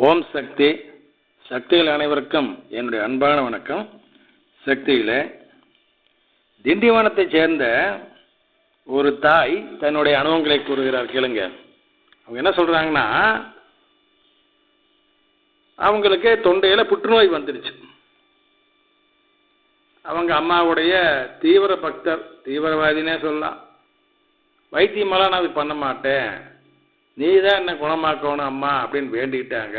ஓம் சக்தி. சக்திகள் அனைவருக்கும் என்னுடைய அன்பான வணக்கம். சக்திகளே திண்டிவனத்தைச் சேர்ந்த ஒரு தாய் தன்னுடைய அனுபவங்களை கூறுகிறார் கேளுங்க. அவங்க என்ன சொல்கிறாங்கன்னா அவங்களுக்கு தொண்டையில் புற்றுநோய் வந்துடுச்சு. அவங்க அம்மாவுடைய தீவிர பக்தர் தீவிரவாதினே சொல்லலாம். வைத்தியமெல்லாம் நான் பண்ண மாட்டேன். நீ தான் என்ன குணமாக்கணும் அம்மா அப்படின்னு வேண்டிக்கிட்டாங்க.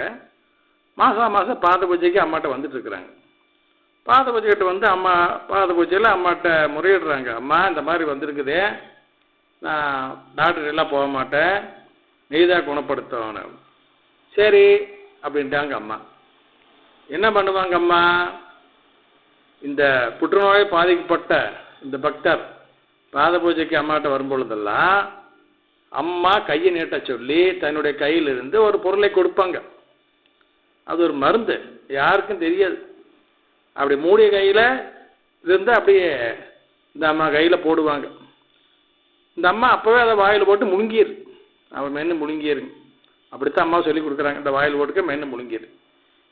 மாதம் மாதம் பாத பூஜைக்கு அம்மாட்ட வந்துட்டுருக்குறாங்க பாத பூஜைக்கிட்ட வந்து அம்மா பாத பூஜையில் அம்மாட்ட முறையிடுறாங்க. அம்மா இந்த மாதிரி வந்துருக்குது. நான் டாக்டர் எல்லாம் போக மாட்டேன். நீ தான் குணப்படுத்தணும். சரி அப்படின்ட்டாங்க அம்மா. என்ன பண்ணுவாங்க அம்மா? இந்த புற்றுநோயை பாதிக்கப்பட்ட இந்த பக்தர் பாத பூஜைக்கு அம்மாட்ட வரும்பொழுதெல்லாம் அம்மா கையை நீட்ட சொல்லி தன்னுடைய கையிலிருந்து ஒரு பொருளை கொடுப்பாங்க. அது ஒரு மருந்து. யாருக்கும் தெரியாது. அப்படி மூடிய கையில் இருந்து அப்படியே இந்த அம்மா கையில் போடுவாங்க. இந்த அம்மா அப்போவே அதை வாயில் போட்டு முழுங்கிடு அவன் மென்று முழுங்கிருங்க அப்படித்தான் அம்மா சொல்லி கொடுக்குறாங்க. இந்த வாயில் போட்டுக்க மென்று முழுங்கிடு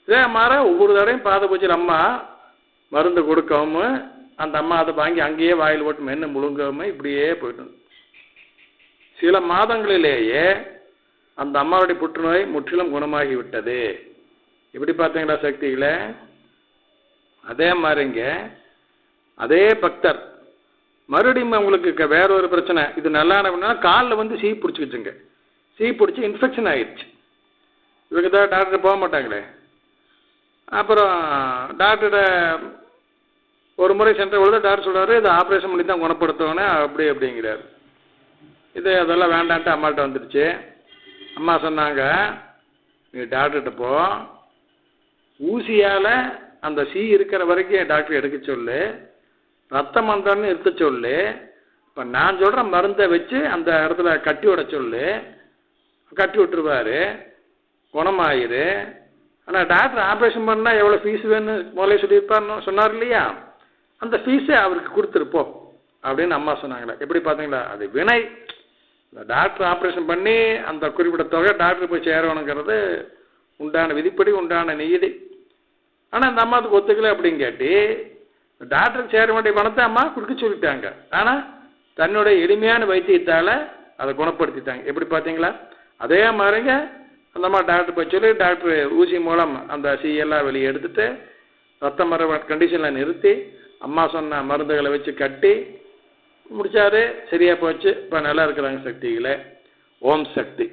இதே மாதிரி ஒவ்வொரு தடையும் பாத பூச்சியில் அம்மா மருந்து கொடுக்கவும் அந்த அம்மா அதை வாங்கி அங்கேயே வாயில் போட்டு மென்று முழுங்கவும் இப்படியே போயிட்டு சில மாதங்களிலேயே அந்த அம்மாவுடைய புற்றுநோய் முற்றிலும் குணமாகிவிட்டது. இப்படி எப்படி பார்த்தீங்களா சக்திகளை? அதே மாதிரிங்க அதே பக்தர். மறுபடியும் உங்களுக்கு வேற ஒரு பிரச்சனை. இது நல்லா காலில் வந்து சீ பிடிச்சிக்கிச்சுங்க. சீ பிடிச்சி இன்ஃபெக்ஷன் ஆயிடுச்சு இவங்க தான் டாக்டர் போக மாட்டாங்களே. அப்புறம் டாக்டர்கிட்ட ஒரு முறை சென்ற பொழுது டாக்டர் சொல்கிறாரு இதை ஆப்ரேஷன் பண்ணி தான் குணப்படுத்தவனே அப்படி அப்படிங்கிறார். இது அதெல்லாம் வேண்டான்ட்டு அம்மாட்ட வந்துடுச்சு அம்மா சொன்னாங்க நீ டாக்டர்கிட்ட போ. ஊசியால் அந்த சீ இருக்கிற வரைக்கும் டாக்டர் எடுக்க சொல்லு. ரத்தம் வந்தோன்னு இருக்க சொல்லு. இப்போ நான் சொல்கிற மருந்தை வச்சு அந்த இடத்துல கட்டி விட சொல்லு. கட்டி விட்டுருவாரு. குணமாயிரு. ஆனால் டாக்டர் ஆப்ரேஷன் பண்ணால் எவ்வளோ ஃபீஸ் வேணும்னு முதலே சொல்லியிருப்பார்னு சொன்னார் இல்லையா? அந்த ஃபீஸை அவருக்கு கொடுத்துருப்போம் அப்படின்னு அம்மா சொன்னாங்களே. எப்படி பார்த்தீங்களா? அது வினை. இந்த டாக்டர் ஆப்ரேஷன் பண்ணி அந்த குறிப்பிட்ட தொகை டாக்டர் போய் சேரணுங்கிறது உண்டான விதிப்படி உண்டான நீதி. ஆனால் இந்த அம்மா அதுக்கு ஒத்துக்கல அப்படின்னு கேட்டி டாக்டருக்கு சேர வேண்டிய பணத்தை அம்மா கொடுக்க சொல்லிட்டாங்க. ஆனால் தன்னுடைய எளிமையான வைத்தியத்தால் அதை குணப்படுத்திட்டாங்க. எப்படி பார்த்தீங்களா? அதே மாதிரிங்க அந்த அம்மா டாக்டர் போய் சொல்லி டாக்டர் ஊசி மூலம் அந்த சீயெல்லாம் வெளியே எடுத்துட்டு ரத்த மர கண்டிஷனில் நிறுத்தி அம்மா சொன்ன மருந்துகளை வச்சு கட்டி முடிச்சாரு சரியா போச்சு. இப்போ நல்லா இருக்கிறாங்க சக்திகளை. ஓம் சக்தி.